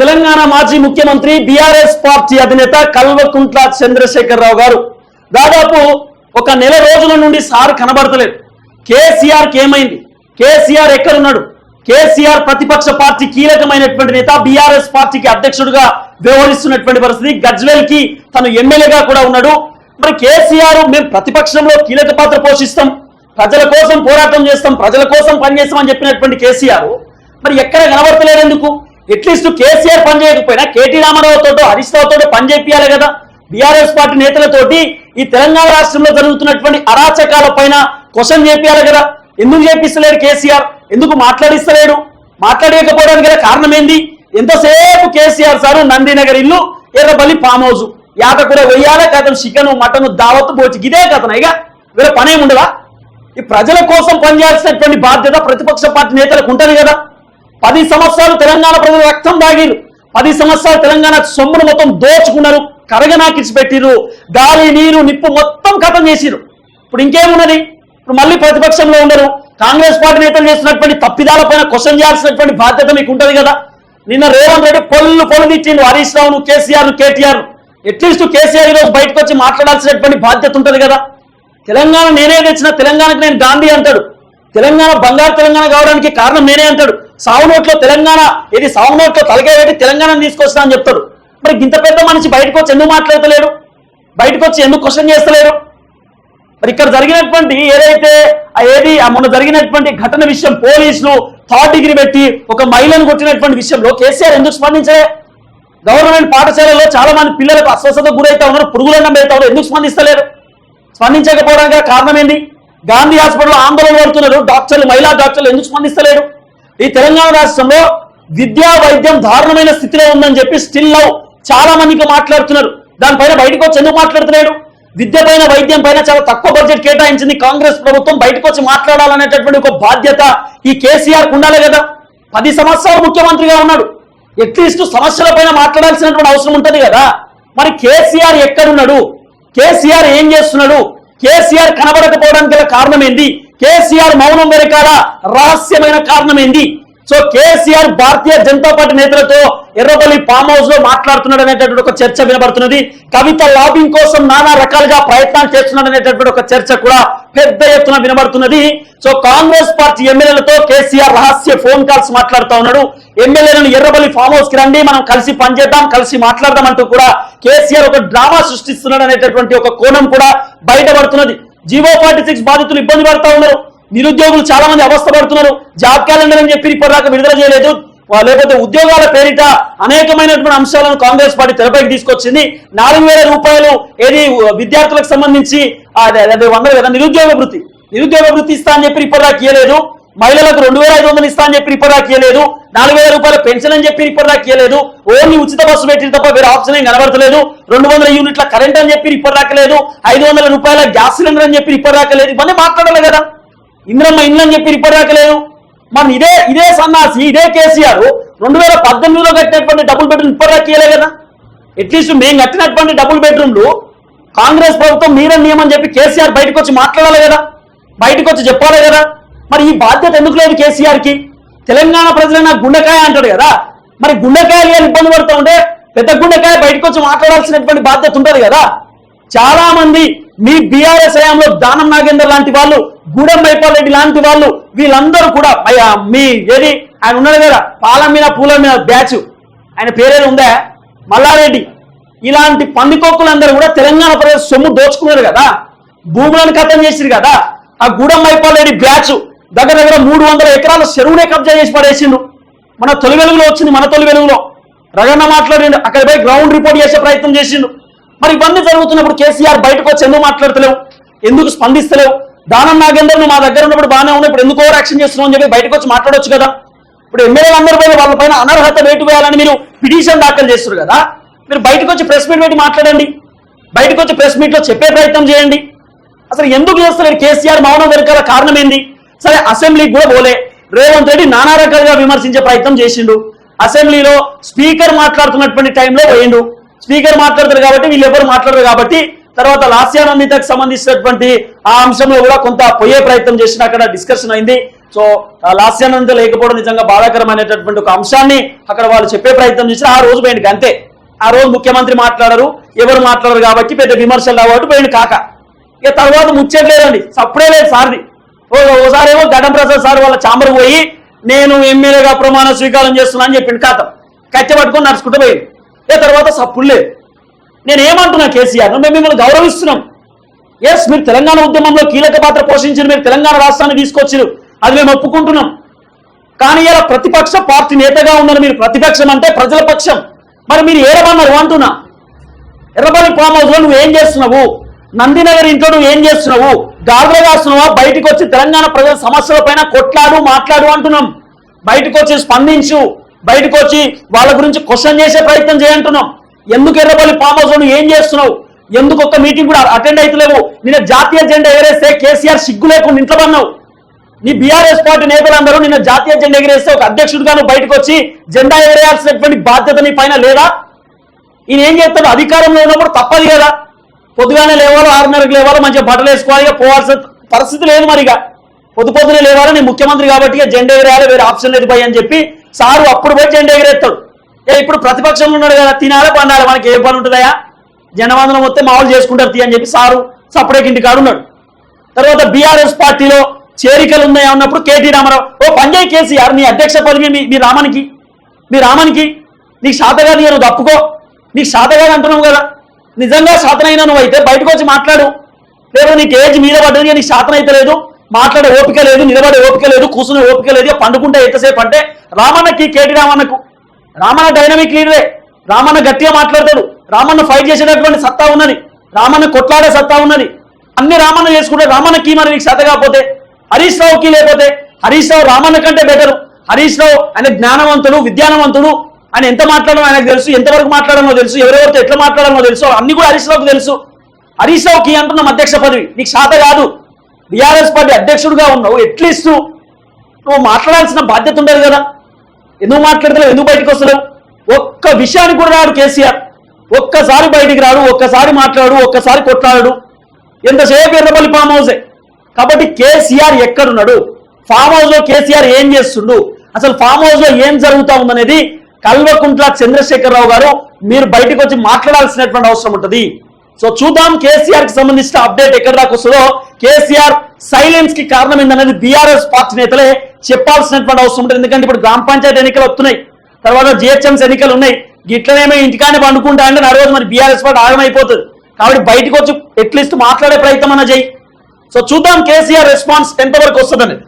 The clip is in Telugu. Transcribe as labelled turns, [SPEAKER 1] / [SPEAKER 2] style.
[SPEAKER 1] తెలంగాణ మాజీ ముఖ్యమంత్రి బీఆర్ఎస్ పార్టీ అధినేత కల్వకుంట్ల చంద్రశేఖరరావు గారు దాదాపు ఒక నెల రోజుల నుండి సార్ కనబడతలేదు. కేసీఆర్ ఏమైంది కేసీఆర్ ఎక్కడున్నాడు? కేసీఆర్ ప్రతిపక్ష పార్టీ కీలకమైనటువంటి నేత బీఆర్ఎస్ పార్టీకి అధ్యక్షుడిగా వ్యవహరిస్తున్నటువంటి పరిస్థితి గజ్వేల్కి తను ఎమ్మెల్యేగా కూడా ఉన్నాడు. మరి కేసీఆర్ మేము ప్రతిపక్షంలో కీలక పాత్ర పోషిస్తాం. ప్రజల కోసం పోరాటం చేస్తాం. ప్రజల కోసం పనిచేస్తామని చెప్పినటువంటి కేసీఆర్. మరి ఎక్కడ కనబడతలేరు ఎందుకు? ఎట్లీస్ట్ కేసీఆర్ పని చేయకపోయినా కేటీ రామారావు తోటో హరీష్ రావు పని చేపియాలి కదా. బీఆర్ఎస్ పార్టీ నేతలతోటి ఈ తెలంగాణ రాష్ట్రంలో జరుగుతున్నటువంటి అరాచకాల పైన క్వశ్చన్ చేపియాలి కదా. ఎందుకు చేపిస్తలేడు కేసీఆర్? ఎందుకు మాట్లాడిస్తలేడు? మాట్లాడేయకపోవడానికి గల కారణం ఏంది ఎంతసేపు కేసీఆర్ సారు నందినగర్ ఇల్లు ఎర్రబల్లి ఫామ్ హౌస్ యాత కూడా వెయ్యాల కథం చికెన్ మటన్ దావత్ పోచి ఇదే కథన ఇక వీళ్ళ పనేం ఉండదా ఈ ప్రజల కోసం పనిచేయాల్సినటువంటి బాధ్యత ప్రతిపక్ష పార్టీ నేతలకు ఉంటుంది కదా. పది సంవత్సరాలు తెలంగాణ ప్రజలు రక్తం దాగిరు పది సంవత్సరాలు తెలంగాణ సొమ్మును మొత్తం దోచుకున్నారు. కరగనాకిచ్చి పెట్టిరు గాలి నీరు నిప్పు మొత్తం కథం చేసిరు ఇప్పుడు ఇంకేమున్నది? ఇప్పుడు మళ్ళీ ప్రతిపక్షంలో ఉండరు. కాంగ్రెస్ పార్టీ నేతలు చేసినటువంటి తప్పిదాల పైన క్వశ్చన్ చేయాల్సినటువంటి బాధ్యత మీకు ఉంటుంది కదా. నిన్న రేవంత్ రెడ్డి పొల్లు పొలు తిట్టిండు. హరీష్ రావును కేసీఆర్ కేటీఆర్ అట్లీస్ట్ కేసీఆర్ ఈరోజు బయటకు వచ్చి మాట్లాడాల్సినటువంటి బాధ్యత ఉంటుంది కదా. తెలంగాణ నేనే తెచ్చిన తెలంగాణకు నేను గాంధీ అంటాడు. తెలంగాణ బంగారు తెలంగాణ కావడానికి కారణం నేనే అంటాడు. సావు నోట్లో తెలంగాణ ఇది సావు నోట్లో తలకాయ పెట్టి తెలంగాణ తీసుకొస్తా అని చెప్తాడు. మరి ఇంత పెద్ద మనిషి బయటకు వచ్చి ఎందుకు మాట్లాడతలేడు? బయటకు వచ్చి ఎందుకు క్వశ్చన్ చేస్తలేరు మరి ఇక్కడ జరిగినటువంటి ఏదైతే ఏది ఆ మొన్న జరిగినటువంటి ఘటన విషయం పోలీసులు థర్డ్ డిగ్రీ పెట్టి ఒక మహిళను కొట్టినటువంటి విషయంలో కేసీఆర్ ఎందుకు స్పందించలే? గవర్నమెంట్ పాఠశాలలో చాలా మంది పిల్లలకు అస్వస్థత గురైతా ఉన్నారు పురుగులన్నం పెడతా ఉన్నారు ఎందుకు స్పందిస్తలేరు? స్పందించకపోవడానికి కారణం ఏంది? గాంధీ హాస్పిటల్లో ఆందోళన పడుతున్నారు. డాక్టర్లు మహిళా డాక్టర్లు ఎందుకు స్పందిస్తలేరు? ఈ తెలంగాణ రాష్ట్రంలో విద్యా వైద్యం దారుణమైన స్థితిలో ఉందని చెప్పి స్టిల్ లవ్ చాలా మందికి మాట్లాడుతున్నారు. దానిపైన బయటకు వచ్చి ఎందుకు మాట్లాడుతున్నాడు విద్య పైన వైద్యం పైన చాలా తక్కువ బడ్జెట్ కేటాయించింది కాంగ్రెస్ ప్రభుత్వం. బయటకు వచ్చి మాట్లాడాలనేటటువంటి ఒక బాధ్యత ఈ కేసీఆర్ ఉండాలి కదా. పది సంవత్సరాలు ముఖ్యమంత్రిగా ఉన్నాడు. అట్లీస్ట్ సమస్యల పైన మాట్లాడాల్సినటువంటి అవసరం ఉంటది కదా. మరి కేసీఆర్ ఎక్కడున్నాడు? కేసీఆర్ ఏం చేస్తున్నాడు? కేసీఆర్ కనబడకపోవడానికి గల కారణం ఏంది? కేసీఆర్ మౌనం వెనకాల రహస్యమైన కారణం ఏంది? సో కేసీఆర్ భారతీయ జనతా పార్టీ నేతలతో ఎర్రబల్లి ఫామ్ హౌస్లో మాట్లాడుతున్నాడు అనేటటువంటి ఒక చర్చ వినబడుతున్నది. కవిత లాబింగ్ కోసం నానా రకాలుగా ప్రయత్నాలు చేస్తున్నాడు అనేటటువంటి ఒక చర్చ కూడా పెద్ద ఎత్తున వినబడుతున్నది. సో కాంగ్రెస్ పార్టీ ఎమ్మెల్యేలతో కేసీఆర్ రహస్య ఫోన్ కాల్స్ మాట్లాడుతా ఉన్నాడు. ఎమ్మెల్యేలను ఎర్రబల్లి ఫామ్ హౌస్కి రండి మనం కలిసి పనిచేద్దాం కలిసి మాట్లాడదాం అంటూ కూడా కేసీఆర్ ఒక డ్రామా సృష్టిస్తున్నాడు అనేటటువంటి ఒక కోణం కూడా బయటపడుతున్నది. జీవో ఫార్టీ సిక్స్ బాధితులు ఇబ్బంది పడతా ఉన్నారు. నిరుద్యోగులు చాలా మంది అవస్థ పడుతున్నారు జాబ్ క్యాలెండర్ అని చెప్పి ఇప్పటిదాకా విడుదల చేయలేదు. లేకపోతే ఉద్యోగాల పేరిట అనేకమైనటువంటి అంశాలను కాంగ్రెస్ పార్టీ తెరపైకి తీసుకొచ్చింది. నాలుగు వేల రూపాయలు ఏది విద్యార్థులకు సంబంధించి వందలు కదా నిరుద్యోగ వృత్తి. నిరుద్యోగ వృత్తి ఇస్తా అని చెప్పి ఇప్పటిదాకా ఇవ్వలేదు మహిళలకు రెండు వేల ఐదు వందలు ఇస్తా అని చెప్పి ఇప్పటిదాకా ఇవ్వలేదు నాలుగు వేల రూపాయల పెన్షన్ అని చెప్పి ఇప్పటిదాకా ఇవ్వలేదు ఓన్లీ ఉచిత బస్సు పెట్టిన తప్ప వేరే ఆప్షన్ ఏం కనబడతలేదు. రెండు వందల యూనిట్ల కరెంట్ అని చెప్పి ఇప్పటిదాకా లేదు. ఐదు వందల రూపాయల గ్యాస్ సిలిండర్ అని చెప్పి ఇప్పటిదాకా లేదు. ఇవన్నీ మాట్లాడాలి కదా. ఇంద్రమ్మ ఇల్లు అని చెప్పి రిపోర్ట్ రాకలేదు. మన ఇదే ఇదే సన్నాసి ఇదే కేసీఆర్ రెండు వేల పద్దెనిమిదిలో కట్టినటువంటి డబుల్ బెడ్రూమ్ ఇప్పటిదాకా ఇవ్వలే కదా. అట్లీస్ట్ మేము కట్టినటువంటి డబుల్ బెడ్రూమ్లు కాంగ్రెస్ ప్రభుత్వం మీరే నియమని చెప్పి కేసీఆర్ బయటకు వచ్చి మాట్లాడాలి కదా. బయటకు వచ్చి చెప్పాలి కదా. మరి ఈ బాధ్యత ఎందుకు లేదు కేసీఆర్కి? తెలంగాణ ప్రజలైన గుండెకాయ అంటాడు కదా. మరి గుండెకాయలు ఏం ఇబ్బంది పడుతూ ఉంటే పెద్ద గుండెకాయ బయటకు వచ్చి మాట్లాడాల్సినటువంటి బాధ్యత ఉంటుంది కదా. చాలా మంది మీ బీఆర్ఎస్ హయాంలో దానం నాగేందర్ లాంటి వాళ్ళు గూడెం మైపాల్ రెడ్డి లాంటి వాళ్ళు వీళ్ళందరూ కూడా అయ్యా మీ ఏది ఆయన ఉన్నాడు కదా పాలం మీద పూల మీద బ్యాచ్ ఆయన పేరేది ఉందా? మల్లారెడ్డి. ఇలాంటి పందికొక్కులందరూ కూడా తెలంగాణ ప్రదేశ్ సొమ్ము దోచుకున్నారు కదా భూములను కథం చేసిరు కదా ఆ గూడెం మైపాల్ రెడ్డి బ్యాచ్ దగ్గర దగ్గర మూడు వందల ఎకరాల చెరువునే కబ్జా చేసి పడేసిండు. మన తొలి వెలుగులో వచ్చింది మన తొలి వెలుగులో. రగన్న మాట్లాడిండు అక్కడ పోయి గ్రౌండ్ రిపోర్ట్ చేసే ప్రయత్నం చేసిండు. మరి ఇవన్నీ జరుగుతున్నప్పుడు కేసీఆర్ బయటకు వచ్చి ఎందుకు మాట్లాడతలేవు? ఎందుకు స్పందిస్తలేవు? దానం నాగేందర్ నువ్వు మా దగ్గర ఉన్నప్పుడు బాగానే ఉన్నాయి ఇప్పుడు ఎందుకు ఓవర్ యాక్షన్ చేస్తున్నావు అని చెప్పి బయటకు వచ్చి మాట్లాడొచ్చు కదా. ఇప్పుడు ఎమ్మెల్యేలు అందరి పైన వాళ్ళ పైన అనర్హత వేటు వేయాలని మీరు పిటిషన్ దాఖలు చేస్తారు కదా. మీరు బయటకు వచ్చి ప్రెస్ మీట్ పెట్టి మాట్లాడండి. బయటకు వచ్చి ప్రెస్ మీట్లో చెప్పే ప్రయత్నం చేయండి. అసలు ఎందుకు చేస్తలేరు కేసీఆర్? మౌనం వెనకాల కారణం ఏంది? సరే అసెంబ్లీకి కూడా పోలే. రేవంత్ రెడ్డి నానా రకాలుగా విమర్శించే ప్రయత్నం చేసిండు. అసెంబ్లీలో స్పీకర్ మాట్లాడుతున్నటువంటి టైంలో పోయిండు. స్పీకర్ మాట్లాడతారు కాబట్టి వీళ్ళు ఎవరు మాట్లాడరు కాబట్టి తర్వాత లాస్యానందితకు సంబంధించినటువంటి ఆ అంశంలో కూడా కొంత పోయే ప్రయత్నం చేసిన అక్కడ డిస్కషన్ అయింది. సో లాస్యానంద లేకపోవడం నిజంగా బాధాకరమైనటువంటి ఒక అంశాన్ని అక్కడ వాళ్ళు చెప్పే ప్రయత్నం చేసి ఆ రోజు పోయింది అంతే ఆ రోజు ముఖ్యమంత్రి మాట్లాడరు ఎవరు మాట్లాడరు కాబట్టి పెద్ద విమర్శలు కాబట్టి పోయింది కాక. ఇక తర్వాత ముచ్చట్లేదండి. సప్పుడే లేదు సార్ది. ఓ ఓసారి ఏమో గడం ప్రసాద్ సార్ వాళ్ళ చాంబర్ పోయి నేను ఎమ్మెల్యేగా ప్రమాణ స్వీకారం చేస్తున్నా అని చెప్పిన కాత కట్టె పట్టుకొని నడుచుకుంటూ పోయింది ఏ తర్వాత సప్పుడు నేనేమంటున్నా నేను ఏమంటున్నా కేసీఆర్ మేము మిమ్మల్ని గౌరవిస్తున్నాం ఎస్ మీరు తెలంగాణ ఉద్యమంలో కీలక పాత్ర పోషించిన మీరు తెలంగాణ రాష్ట్రాన్ని తీసుకొచ్చారు. అది మేము ఒప్పుకుంటున్నాం. కానీ ఇలా ప్రతిపక్ష పార్టీ నేతగా ఉన్నారు మీరు ప్రతిపక్షం అంటే ప్రజల పక్షం. మరి మీరు ఏడమన్నారు అంటున్నా. ఎర్రబల్లి ఫామ్ హౌస్లో నువ్వు ఏం చేస్తున్నావు? నందినగర్ ఇంట్లో నువ్వు ఏం చేస్తున్నావు? గాజులు కాస్తున్నావా? బయటకు వచ్చి తెలంగాణ ప్రజల సమస్యల పైన కొట్లాడు మాట్లాడు అంటున్నాం. బయటకు వచ్చి స్పందించు. బయటకు వచ్చి వాళ్ళ గురించి క్వశ్చన్ చేసే ప్రయత్నం చేయంటున్నాం ఎందుకు ఎర్రబల్లి ఫామ్ హౌస్ ఏం చేస్తున్నావు? ఎందుకు ఒక్క మీటింగ్ కూడా అటెండ్ అవుతలేవు నిన్న జాతీయ జెండా ఎగరేస్తే కేసీఆర్ సిగ్గు లేకుండా ఇంట్లో పన్నావు నీ బీఆర్ఎస్ పార్టీ నేతలందరూ నిన్న జాతీయ జెండా ఎగరేస్తే ఒక అధ్యక్షుడిగా నువ్వు బయటకు వచ్చి జెండా ఎగరేయాల్సినటువంటి బాధ్యత నీ పైన లేదా? ఈయన ఏం చేస్తాడు? అధికారంలో ఉన్నప్పుడు తప్పదు కదా. పొద్దుగానే లేవాలో ఆరున్నరకు లేవాలో మంచిగా బట్టలు వేసుకోవాలి పోవాల్సిన పరిస్థితి లేదు మరిగా. పొద్దు పొద్దునే లేవాలి? నేను ముఖ్యమంత్రి కాబట్టి జెండా ఎగరేయాలి వేరే ఆప్షన్ లేదు భయ్ అని చెప్పి సారు అప్పుడు పోయి జెండా ఎగరేస్తాడు. ఏ ఇప్పుడు ప్రతిపక్షంలో ఉన్నాడు కదా తినాలి పండాలి? మనకి ఏ పని ఉంటుందయా జనవందనం వస్తే మామూలు చేసుకుంటారు తీ అని చెప్పి సారు సపరేట్ ఇంటి కాడు ఉన్నాడు. తర్వాత బీఆర్ఎస్ పార్టీలో చేరికలు ఉన్నాయా ఉన్నప్పుడు కేటీ రామారావు ఓ పంజయ్ కేసీఆర్ నీ అధ్యక్ష పదవి మీ మీ రామానికి మీ రామానికి నీకు శాతగా నువ్వు తప్పుకో. నీకు శాతగా అంటున్నావు కదా. నిజంగా శాతనైనా నువ్వు అయితే బయటకు వచ్చి మాట్లాడు. లేదు నీకు ఏజ్ మీద పడ్డది నీకు శాతన అయితే లేదు. మాట్లాడే ఓపిక లేదు నిలబడే ఓపిక లేదు కూర్చునే ఓపిక లేదు పండుకుంటే ఎంతసేపు అంటే రామన్నకి కేటి రామన్నకు. రామన్న డైనమిక్ లీడరే రామన్న గట్టిగా మాట్లాడతాడు. రామన్న ఫైట్ చేసేటటువంటి సత్తా ఉన్నది. రామన్న కొట్లాడే సత్తా ఉన్నది. అన్ని రామన్న చేసుకుంటే రామన్నకి మరి నీకు శ్రద్ధ కాకపోతే? హరీష్ రావుకి లేకపోతే? హరీష్ రావు రామన్న కంటే బెటరు హరీష్ రావు ఆయన జ్ఞానవంతుడు విద్యానవంతుడు ఆయన ఎంత మాట్లాడమో ఆయనకు తెలుసు? ఎంతవరకు మాట్లాడాలో తెలుసు? ఎవరెవరితో ఎట్లా మాట్లాడాలో తెలుసు? అన్ని కూడా హరీష్ రావుకి తెలుసు. హరీష్ రావుకి అంటున్నాం అధ్యక్ష పదవి. నీకు శాత కాదు. బీఆర్ఎస్ పార్టీ అధ్యక్షుడిగా ఉన్నావు. ఎట్లీస్ట్ నువ్వు మాట్లాడాల్సిన బాధ్యత ఉండదు కదా. ఎందుకు మాట్లాడతావు ఎందుకు బయటకు వస్తలేవు? ఒక్క విషయానికి కూడా రాడు కేసీఆర్. ఒక్కసారి బయటికి రాడు ఒక్కసారి మాట్లాడు ఒక్కసారి కొట్లాడు. ఎంతసేపు ఎర్రపల్లి ఫామ్ హౌసే కాబట్టి కేసీఆర్ ఎక్కడున్నాడు? ఫామ్ హౌస్లో కేసీఆర్ ఏం చేస్తుండు? అసలు ఫామ్ హౌస్లో ఏం జరుగుతా ఉందనేది కల్వకుంట్ల చంద్రశేఖరరావు గారు మీరు బయటకు వచ్చి మాట్లాడాల్సినటువంటి అవసరం ఉంటుంది. సో చూద్దాం కేసీఆర్కి సంబంధించిన అప్డేట్ ఎక్కడ దాకా వస్తుందో. కేసీఆర్ సైలెన్స్కి కారణం ఏందనేది బీఆర్ఎస్ పార్టీ నేతలే చెప్పాల్సినటువంటి అవసరం ఉంటుంది. ఎందుకంటే ఇప్పుడు గ్రామ పంచాయతీ ఎన్నికలు వస్తున్నాయి. తర్వాత జిహెచ్ఎంసీ ఎన్నికలు ఉన్నాయి. గిట్లనేమో ఇంటికానే పండుకుంటా అంటే నా రోజు మరి బీఆర్ఎస్ పార్టీ ఆగమైపోతుంది. కాబట్టి బయటకు వచ్చి అట్లీస్ట్ మాట్లాడే ప్రయత్నం అన్న చేయి సో చూద్దాం కేసీఆర్ రెస్పాన్స్ ఎంతవరకు వస్తుంది అనేది